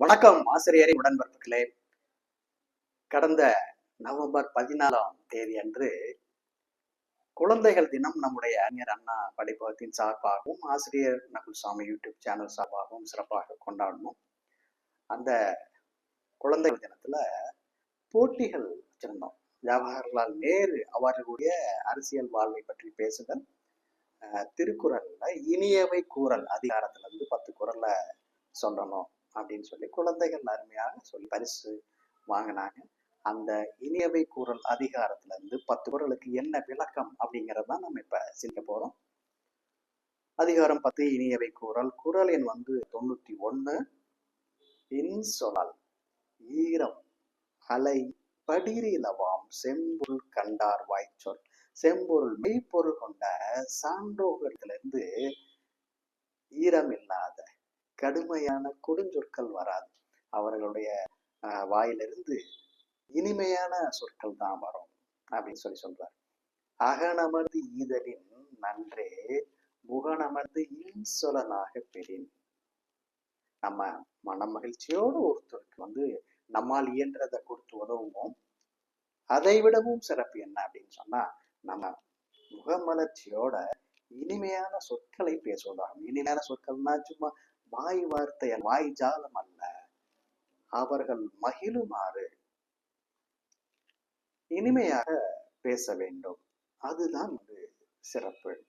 வணக்கம் ஆசிரியரை உடன்பிறப்புகளே. கடந்த நவம்பர் பதினாலாம் தேதி அன்று குழந்தைகள் தினம் நம்முடைய அறிஞர் அண்ணா படிப்பகத்தின் சார்பாகவும் ஆசிரியர் நகுல்சாமி யூடியூப் சேனல் சார்பாகவும் சிறப்பாக கொண்டாடணும். அந்த குழந்தைகள் தினத்துல போட்டிகள் வச்சிருந்தோம். ஜவஹர்லால் நேரு அவர்களுடைய அரசியல் வாழ்வை பற்றி பேசுதல் திருக்குறள்ல இனியவை கூறல் அதிகாரத்துல இருந்து பத்து குரல்ல சொல்லணும். அப்படின்னு சொல்லி குழந்தைகள் அருமையாக சொல்லி பரிசு வாங்கினாங்க. அந்த இனியவை கூறல் அதிகாரத்துல இருந்து பத்து குரலுக்கு என்ன விளக்கம் அப்படிங்கறத நம்ம இப்ப சிந்திக்க போறோம். அதிகாரம் பத்து இனியவை கூறல். குரல் எண் வந்து தொண்ணூத்தி ஒண்ணு. இன்சொலல் ஈரம் அலை படிரிலவாம் செம்பொருள் கண்டார் வாய்ச்சொல். செம்பொருள் மெய்ப்பொருள் கொண்ட சான்றோகத்திலிருந்து ஈரம் இல்லாத கடுமையான கொடுஞ்சொற்கள் வராது. அவர்களுடைய வாயிலிருந்து இனிமையான சொற்கள் தான் வரும் அப்படின்னு சொல்லி சொல்றார். அகனமர்ந்து ஈதலின் நன்றே முகனமர்ந்து இன்சொலனாக பெறின். நம்ம மன மகிழ்ச்சியோடு ஒருத்தருக்கு வந்து நம்மால் இயன்றதை கொடுத்து உதவுவோம். அதை விடவும் சிறப்பு என்ன அப்படின்னு சொன்னா நம்ம முகமலர்ச்சியோட இனிமையான சொற்களை பேசுவதாகும். இனிமையான சொற்கள்னா சும்மா வாய் வார்த்தை வாய் ஜாலம் அல்ல. அவர்கள் மகிழுமாறு இனிமையாக பேச வேண்டும். அதுதான் ஒரு சிறப்பு.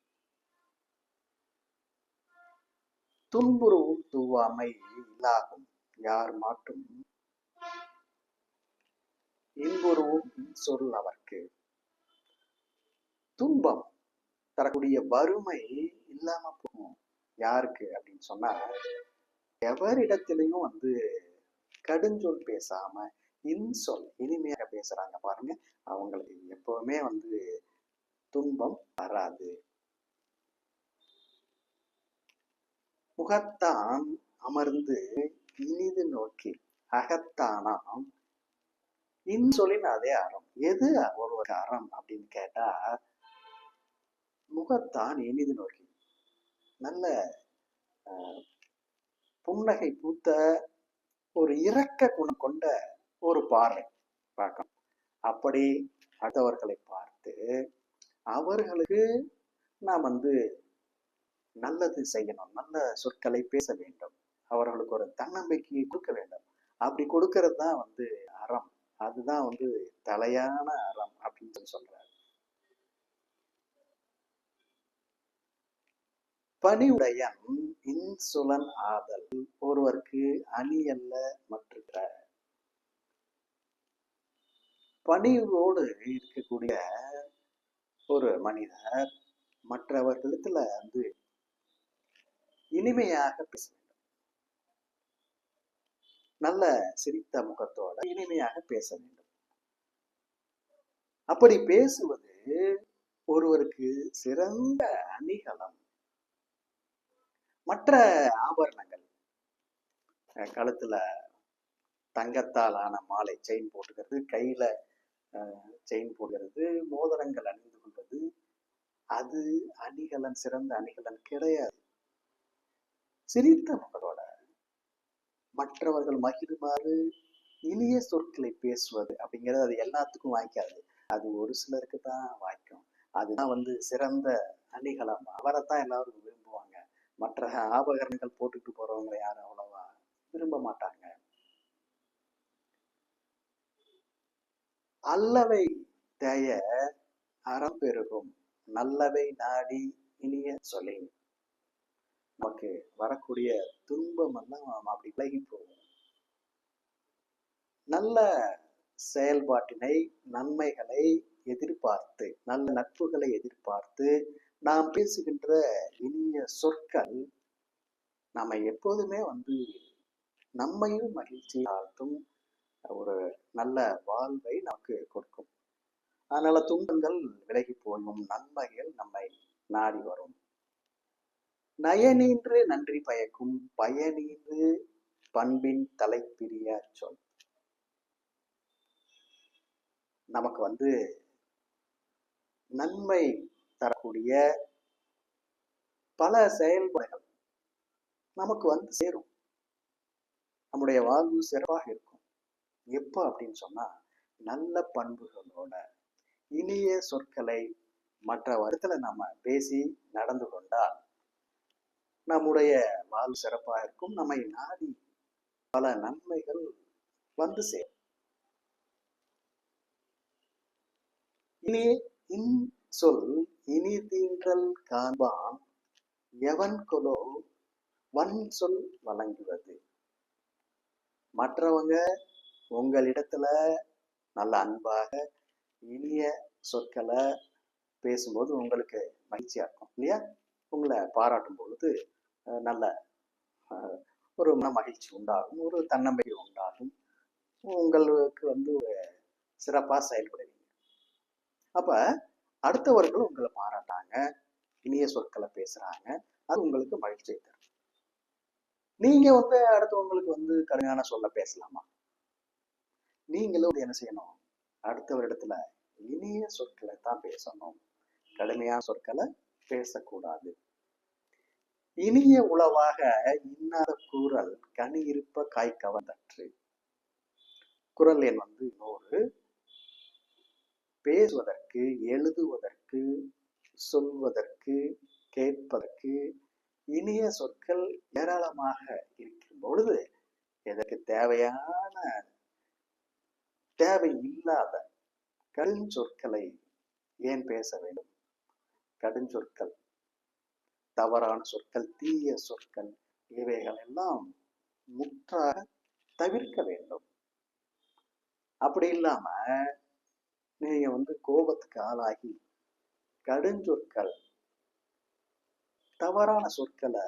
துன்புறுவும் தூவாமை இல்லாகும் யார் மாட்டும்? இன்புறுவும் சொல் அவர்க்கு. துன்பம் தரக்கூடிய வறுமை இல்லாம போகும் யாருக்கு? அப்படின்னு சொன்னா எவரிடத்திலையும் வந்து கடுஞ்சொல் பேசாம இன்சொல் இனிமையாக பேசுறாங்க பாருங்க. அவங்களுக்கு எப்பவுமே வந்து துன்பம் வராது. முகத்தான் அமர்ந்து இனிது நோக்கி அகத்தானாம். இன்சொலின் அதே அறம். எது ஒருவர் அறம் அப்படின்னு கேட்டா முகத்தான் இனிது நோக்கி. நல்ல புன்னகை பூத்த ஒரு இரக்க குணம் கொண்ட ஒரு பார்வை. பார்க்கணும் அப்படி அடுத்தவர்களை பார்த்து அவர்களுக்கு நாம் வந்து நல்லது செய்யணும். நல்ல சொற்களை பேச வேண்டும். அவர்களுக்கு ஒரு தன்னம்பிக்கையை கொடுக்க வேண்டும். அப்படி கொடுக்கறது தான் வந்து அறம். அதுதான் வந்து தலையான அறம் அப்படின்னு சொல்லி சொல்றாரு பணிவுடையன் இன்சுலன் ஆதல். ஒருவருக்கு அணி அல்ல மற்ற பணிவோடு இருக்கக்கூடிய ஒரு மனிதர் மற்றவர்களிடத்துல வந்து இனிமையாக பேச வேண்டும். நல்ல சிரித்த முகத்தோட இனிமையாக பேச வேண்டும். அப்படி பேசுவது ஒருவருக்கு சிறந்த அணிகலம். மற்ற ஆபரணங்கள். கழுத்துல தங்கத்தால் ஆன மாலை செயின் போட்டுக்கிறது கையில செயின் போடுகிறது மோதிரங்கள் அணிந்து கொள்வது. அது அணிகலன் சிறந்த அணிகலன் கிடையாது. சிரித்த முகத்தோட மற்றவர்கள் மகிழுமாறு இனிய சொற்களை பேசுவது அப்படிங்கிறது அது எல்லாத்துக்கும் வாய்க்காது. அது ஒரு சிலருக்கு தான் வாய்க்கும். அதுதான் வந்து சிறந்த அணிகலம் அவரைத்தான் எல்லாரும் மற்ற ஆபகரணங்கள் போட்டுக்கிட்டு போறவங்க யாரும் அவ்வளவா? விரும்ப மாட்டாங்க. அல்லவை தேய அறம் பெருகும் நல்லவை நாடி இனிய சொல்லி நமக்கு வரக்கூடிய துன்பம் எல்லாம் அப்படி விலகி போகும் நல்ல செயல்பாட்டினை நன்மைகளை எதிர்பார்த்து நல்ல நட்புகளை எதிர்பார்த்து நாம் பேசுகின்ற இனிய சொற்கள் நாம எப்போதுமே வந்து நம்மையும் மகிழ்ச்சி ஆழ்த்தும் ஒரு நல்ல வாழ்வை நமக்கு கொடுக்கும். அதனால துன்பங்கள் விலகி போகும் நன்மைகள் நம்மை நாடி வரும். நயனின்று நன்றி பயக்கும் பயனின்று பண்பின் தலைப்பிரிய சொல். நமக்கு வந்து நன்மை தரக்கூடிய பல செயல்பாடுகள் நமக்கு வந்து சேரும். நம்முடைய வாழ்வு சிறப்பாக இருக்கும். எப்போ அப்படின்னு சொன்னா நல்ல பண்புகளோட இனிய சொற்களை மற்ற வருத்துல நம்ம பேசி நடந்து கொண்டால் நம்முடைய வாழ்வு சிறப்பாக இருக்கும். நம்மை நாடி பல நன்மைகள் வந்து சேரும். இனி இன் சொல் இனி தீன்றல் காண்பான் எவன் கொலோ வன் சொல் வழங்குவது. மற்றவங்க உங்களிடத்துல நல்ல அன்பாக இனிய சொற்களை பேசும்போது உங்களுக்கு மகிழ்ச்சியா இருக்கும் இல்லையா? உங்களை பாராட்டும் பொழுது அஹ், நல்ல அஹ், ஒரு மன மகிழ்ச்சி உண்டாகும் ஒரு தன்னம்பிக்கை உண்டாகும். உங்களுக்கு வந்து ஒரு சிறப்பாக செயல்படுவீங்க. அப்ப அடுத்தவர்கள் உங்களை இனிய சொற்களை பேசுறாங்க. அது உங்களுக்கு மகிழ்ச்சியை தரும். நீங்க வந்து அடுத்தவங்களுக்கு வந்து கடுமையான சொல்ல பேசலாமா? நீங்களும் என்ன செய்யணும்? அடுத்தவரிடத்துல இனிய சொற்களை தான் பேசணும். கடுமையான சொற்களை பேசக்கூடாது. இனிய உளவாக இன்னாத கூறல் கனி இருப்ப காய் கவர்ந்தற்று. குரல் எண் வந்து நூறு. பேசுவதற்கு எழுதுவதற்கு சொல்வதற்கு கேட்பதற்கு இனிய சொற்கள் ஏராளமாக இருக்கும் பொழுது இதற்கு தேவையான தேவை இல்லாத கடுஞ்சொற்களை ஏன் பேச வேண்டும்? கடுஞ்சொற்கள் தவறான சொற்கள் தீய சொற்கள் இவைகள் எல்லாம் முற்றாக தவிர்க்க வேண்டும். அப்படி இல்லாம நீங்க வந்து கோபத்துக்கு ஆளாகி கடுஞ்சொற்கள் தவறான சொற்களை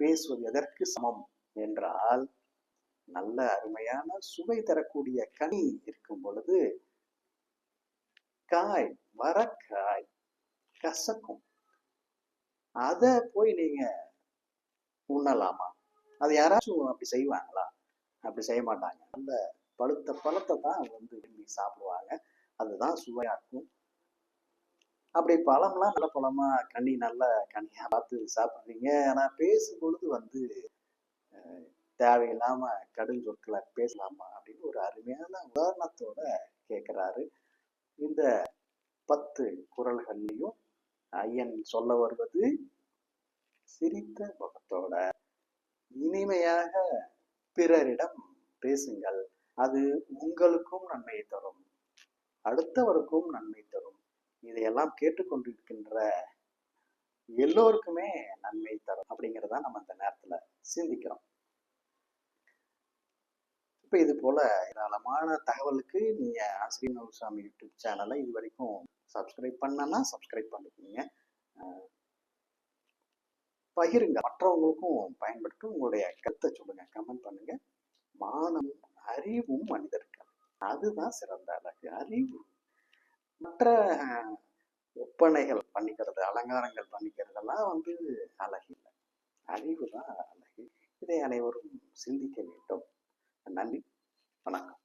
பேசுவது எதற்கு சமம் என்றால் நல்ல அருமையான சுவை தரக்கூடிய கனி இருக்கும் பொழுது காய் வரக்காய் கசக்கும். அத போய் நீங்க உண்ணலாமா? அது யாராச்சும் அப்படி செய்வாங்களா? அப்படி செய்ய மாட்டாங்க. நல்ல பழுத்த பழத்தை தான் அவங்க வந்து விரும்பி சாப்பிடுவாங்க. அதுதான் சுவையா இருக்கும். அப்படி பழம்லாம் நல்ல பழமா கனி நல்ல கனியா பார்த்து சாப்பிடுறீங்க. ஆனா பேசும்பொழுது வந்து தேவையில்லாம கடும் சொற்களை பேசலாமா அப்படின்னு ஒரு அருமையான உதாரணத்தோட கேட்கிறாரு இந்த பத்து குரல்கள்லையும் ஐயன் சொல்ல வருவது சிரித்த முகத்தோட இனிமையாக பிறரிடம் பேசுங்கள். அது உங்களுக்கும் நன்மையை தரும். அடுத்தவருக்கும் நன்மை தரும். இதையெல்லாம் கேட்டுக்கொண்டிருக்கின்ற எல்லோருக்குமே நன்மை தரும் அப்படிங்கிறத நம்ம இந்த நேரத்துல சிந்திக்கிறோம். இப்போ இது போல ஏராளமான தகவலுக்கு நீங்க ஆசிரியர் நவசாமி யூடியூப் சேனலை இது வரைக்கும் சப்ஸ்கிரைப் பண்ணனா சப்ஸ்கிரைப் பண்ணிக்கோங்க. பகிருங்க. மற்றவங்களுக்கும் பயன்படுத்தும் உங்களுடைய கருத்தை சொல்லுங்க கமெண்ட் பண்ணுங்க. மானமும் அறிவும் மனிதர்கள். அதுதான் சிறந்த அழகு. அறிவு. மற்ற ஒப்பனைகள் பண்ணிக்கிறது அலங்காரங்கள் பண்ணிக்கிறதெல்லாம் வந்து அழகில்லை அறிவு தான் அழகு. இதை அனைவரும் சிந்திக்க வேண்டும். நன்றி. வணக்கம்.